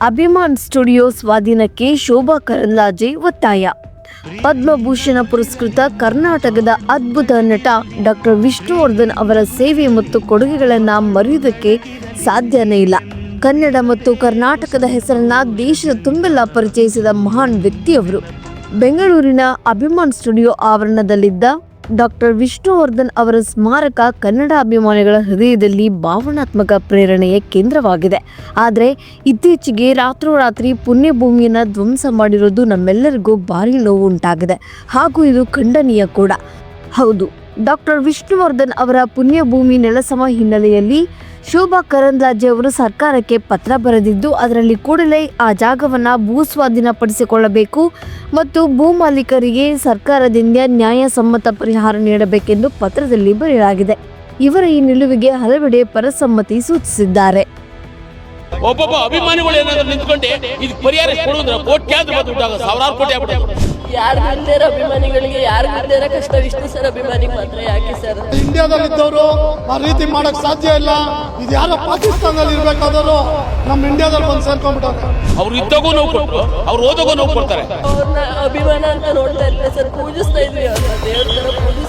Abhiman studio ಸ್ವಾಧೀನಕ್ಕೆ ಶೋಭಾ ಕರಂದ್ಲಾಜೆ ಒತ್ತಾಯ. ಪದ್ಮಭೂಷಣ ಪುರಸ್ಕೃತ ಕರ್ನಾಟಕದ ಅದ್ಭುತ ನಟ ಡಾಕ್ಟರ್ ವಿಷ್ಣುವರ್ಧನ್ ಅವರ ಸೇವೆ ಮತ್ತು ಕೊಡುಗೆಗಳನ್ನು ಮರೆಯುವುದಕ್ಕೆ ಸಾಧ್ಯನೇ ಇಲ್ಲ. ಕನ್ನಡ ಮತ್ತು ಕರ್ನಾಟಕದ ಹೆಸರನ್ನ ದೇಶದ ತುಂಬೆಲ್ಲ ಪರಿಚಯಿಸಿದ ಮಹಾನ್ ವ್ಯಕ್ತಿಯವರು. ಬೆಂಗಳೂರಿನ ಅಭಿಮಾನ್ ಸ್ಟುಡಿಯೋ ಆವರಣದಲ್ಲಿದ್ದ ಡಾಕ್ಟರ್ ವಿಷ್ಣುವರ್ಧನ್ ಅವರ ಸ್ಮಾರಕ ಕನ್ನಡ ಅಭಿಮಾನಿಗಳ ಹೃದಯದಲ್ಲಿ ಭಾವನಾತ್ಮಕ ಪ್ರೇರಣೆಯ ಕೇಂದ್ರವಾಗಿದೆ. ಆದರೆ ಇತ್ತೀಚೆಗೆ ರಾತ್ರೋರಾತ್ರಿ ಪುಣ್ಯಭೂಮಿಯನ್ನು ಧ್ವಂಸ ಮಾಡಿರೋದು ನಮ್ಮೆಲ್ಲರಿಗೂ ಭಾರಿ ನೋವು ಉಂಟಾಗಿದೆ. ಹಾಗೂ ಇದು ಖಂಡನೀಯ ಕೂಡ. ಹೌದು. ಡಾಕ್ಟರ್ ವಿಷ್ಣುವರ್ಧನ್ ಅವರ ಪುಣ್ಯಭೂಮಿ ನೆಲಸಮ ಹಿನ್ನೆಲೆಯಲ್ಲಿ ಶೋಭಾ ಕರಂದ್ಲಾಜೆ ಅವರು ಸರ್ಕಾರಕ್ಕೆ ಪತ್ರ ಬರೆದಿದ್ದು, ಅದರಲ್ಲಿ ಕೂಡಲೇ ಆ ಜಾಗವನ್ನು ಭೂಸ್ವಾಧೀನಪಡಿಸಿಕೊಳ್ಳಬೇಕು ಮತ್ತು ಭೂ ಮಾಲೀಕರಿಗೆ ಸರ್ಕಾರದಿಂದ ನ್ಯಾಯಸಮ್ಮತ ಪರಿಹಾರ ನೀಡಬೇಕೆಂದು ಪತ್ರದಲ್ಲಿ ಬರೆಯಲಾಗಿದೆ. ಇವರ ಈ ನಿಲುವಿಗೆ ಹಲವೆಡೆ ಪರಸಮ್ಮತಿ ಸೂಚಿಸಿದ್ದಾರೆ. ಒಬ್ಬೊಬ್ಬ ಅಭಿಮಾನಿಗಳು ಏನಾದ್ರು ನಿಂತ್ಕೊಂಡೆ, ಇದು ಪರಿಹಾರ ಕೊಡುವುದ್ರ ಕೋಟ್ಯಾಂತರ ಸಾವಿರಾರು ಕೋಟಿ ಆಗ್ಬಿಟ್ಟು ಯಾರು ಇರೋ ಅಭಿಮಾನಿಗಳಿಗೆ ಯಾರು ಇರೋ ಕಷ್ಟ ವಿಷ್ಣು ಸರ್ ಅಭಿಮಾನಿಗೆ ಮಾತ್ರ ಯಾಕೆ ಸರ್? ಇಂಡಿಯಾದಲ್ಲಿದ್ದವರು ಆ ರೀತಿ ಮಾಡಕ್ ಸಾಧ್ಯ ಇಲ್ಲ. ಇದು ಯಾರೋ ಪಾಕಿಸ್ತಾನದಲ್ಲಿ ಇರ್ಬೇಕಾದ್ರು ನಮ್ಮ ಇಂಡಿಯಾದಲ್ಲಿ ಬಂದು ಸೇರ್ಕೊಂಡ್ಬಿಟ್ಟು ಅವ್ರು ಇದ್ದಾಗೂ ನೋವು ಕೊಟ್ಟರು ಅವ್ರು ಓದಾಗೂ ನೋವು ಕೊಡ್ತಾರೆ. ಅವ್ರನ್ನ ಅಭಿಮಾನ ಅಂತ ನೋಡ್ತಾ ಇದ್ರೆ ಸರ್ ಪೂಜಿಸ್ತಾ ಇದ್ವಿ. ಅವ್ರನ್ನ ದೇವ್ರ ಪೂಜಿಸ್ತಾ ಇದ್ವಿ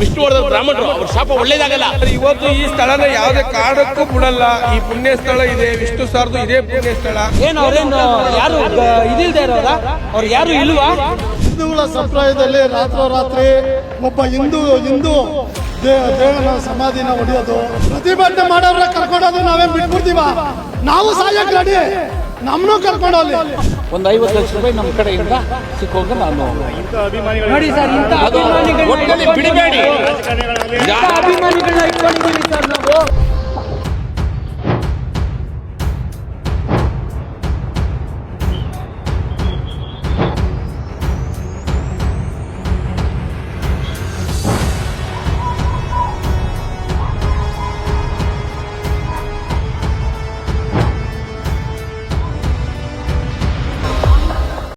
ವಿಷ್ಣುವರ್ಧನ್ ಬ್ರಾಹ್ಮಣರು ಅವ್ರ ಶಾಪ ಒಳ್ಳೇದಾಗಲ್ಲ. ಇವತ್ತು ಈ ಸ್ಥಳನ ಯಾವುದೇ ಕಾರಣಕ್ಕೂ ಬಿಡಲ್ಲ. ಈ ಪುಣ್ಯ ಸ್ಥಳ ಇದೆ ವಿಷ್ಣು ಸಾರ್ದು ಇದೇ ಪುಣ್ಯ ಸ್ಥಳ ಏನು ಅವ್ರೇನು ಯಾರು ಇದಿಲ್ದೇ ಇರೋರ ಅವ್ರು ಯಾರು ಇಲ್ವಾ? ಹಿಂದೂಗಳ ಸಂಪ್ರದಾಯದಲ್ಲಿ ರಾತ್ರೋರಾತ್ರಿ ಒಬ್ಬ ಹಿಂದೂ ಹಿಂದೂ ದೇ- ದೇವನ ಸಮಾಧಿನ ಹೊಡೆಯೋದು ಪ್ರತಿಭಟನೆ ಮಾಡೋರ ಕರ್ಕೊಂಡೋದು ನಾವೇ ಬಿಟ್ಬಿಡ್ತೀವ? ನಾವು ಸಾಯಕ್ ರೆಡಿ ನಮ್ಮನ್ನು ಕರ್ಕೊಂಡೋಗ್ಲಿ. ಒಂದು ಐವತ್ತು ಲಕ್ಷ ರೂಪಾಯಿ ನಮ್ಮ ಕಡೆಯಿಂದ ಸಿಕ್ಕೋಗ ನಾನು ನೋಡಿ ಸರ್ ಇಂಥ ಅಭಿಮಾನಿಗಳನ್ನ